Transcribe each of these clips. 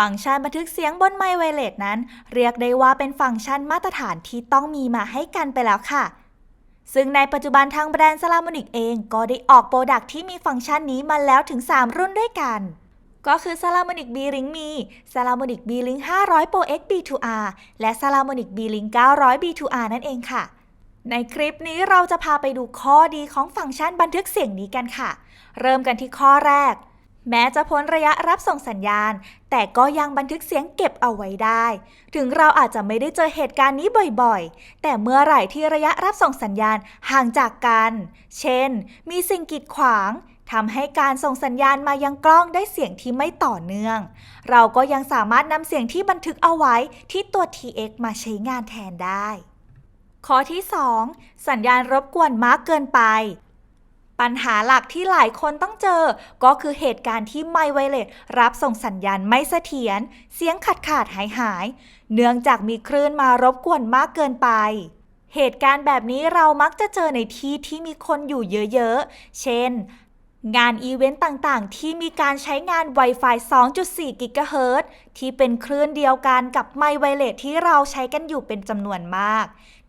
ฟังก์ชันบันทึกเสียงบนไมค์ไวเลสนั้น เรียกได้ว่าเป็นฟังก์ชันมาตรฐานที่ต้องมีมาให้กันไปแล้วค่ะ ซึ่งในปัจจุบันทางแบรนด์ s ลาม o นิกเองก็ได้ออกโปรดักที่มีฟังก์ชันนี้มาแล้วถึง 3 รุ่นด้วยกันก็คือ s ลาม o นิก B-Link มี s ลาม o นิก B-Link 500 Pro X B2R และ s ลาม o นิก B-Link 900 B2R นั่นเองค่ะ ในคลิปนี้เราจะพาไปดูข้อดีของฟังก์ชันบันทึกเสียงนี้กันค่ะ เริ่มกันที่ข้อแรก แม้จะพ้นระยะรับส่งสัญญาณ แต่ก็ยังบันทึกเสียงเก็บเอาไว้ได้ ถึงเราอาจจะไม่ได้เจอเหตุการณ์นี้บ่อยๆ แต่เมื่อไหร่ที่ระยะรับส่งสัญญาณห่างจากกัน เช่น มีสิ่งกีดขวางทำให้การส่งสัญญาณมายังกล้องได้เสียงที่ไม่ต่อเนื่อง เราก็ยังสามารถนำเสียงที่บันทึกเอาไว้ที่ตัว TX มาใช้งานแทนได้ ข้อที่ 2 สัญญาณรบกวนมากเกินไป ปัญหาหลักที่หลายคนต้องเจอ ก็คือเหตุการณ์ที่ไมไวเลสรับส่งสัญญาณไม่เสถียร เสียงขาดขาดหายหาย เนื่องจากมีคลื่นมารบกวนมากเกินไป เหตุการณ์แบบนี้เรามักจะเจอในที่ที่มีคนอยู่เยอะๆ เช่น งานอีเวนต์ต่างๆ ที่มีการใช้งาน Wi-Fi 2.4 กิกะเฮิรตซ์ที่เป็นคลื่นเดียวกันกับไมไวเลสที่เราใช้กันอยู่เป็นจำนวนมาก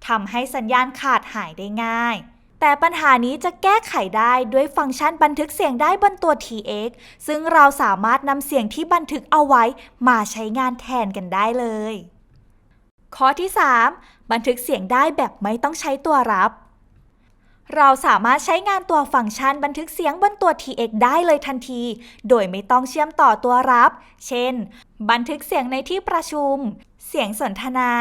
ทำให้สัญญาณขาดหายได้ง่าย แต่ปัญหานี้จะแก้ไขได้ด้วยฟังก์ชันบันทึกเสียงได้บนตัว TX ซึ่งเราสามารถนำเสียงที่บันทึกเอาไว้มาใช้งานแทนกันได้เลย ข้อที่ 3 บันทึกเสียงได้แบบไม่ต้องใช้ตัวรับ เราสามารถใช้งานตัวฟังก์ชันบันทึกเสียงบนตัว TX ได้เลยทันที โดยไม่ต้องเชื่อมต่อตัวรับ เช่น บันทึกเสียงในที่ประชุม เสียงสนทนา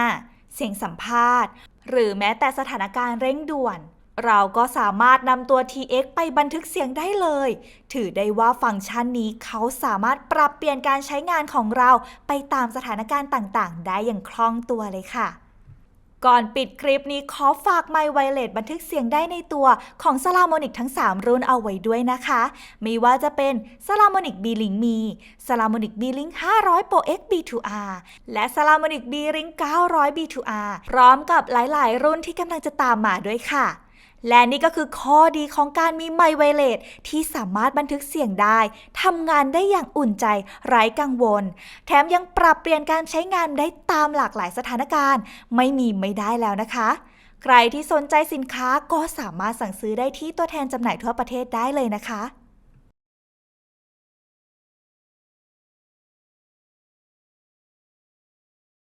เสียงสัมภาษณ์ หรือแม้แต่สถานการณ์เร่งด่วน เราก็สามารถนำตัว TX ไปบันทึกเสียงได้เลย ถือได้ว่าฟังก์ชันนี้เขาสามารถปรับเปลี่ยนการใช้งานของเราไปตามสถานการณ์ต่างๆ ได้อย่างคล่องตัวเลยค่ะก่อนปิดคลิปนี้ขอฝากไมค์ไวเลสบันทึกเสียงได้ในตัวของ s ลามนิกทั้ง 3 รุ่นเอาไว้ด้วยนะคะ ไม่ว่าจะเป็น s ลามนิก B-Link มี s ลามนิก B-Link 500 Pro X B2R และ s ลามนิก B-Link 900 B2R พร้อมกับหลาย ๆ รุ่นที่กำลังจะตามมาด้วยค่ะ และนี่ก็คือข้อดีของการมีไมค์ไวเลตที่สามารถบันทึกเสียงได้ทำงานได้อย่างอุ่นใจไร้กังวล แถมยังปรับเปลี่ยนการใช้งานได้ตามหลากหลายสถานการณ์ ไม่มีไม่ได้แล้วนะคะ ใครที่สนใจสินค้าก็สามารถสั่งซื้อได้ที่ตัวแทนจำหน่ายทั่วประเทศได้เลยนะคะ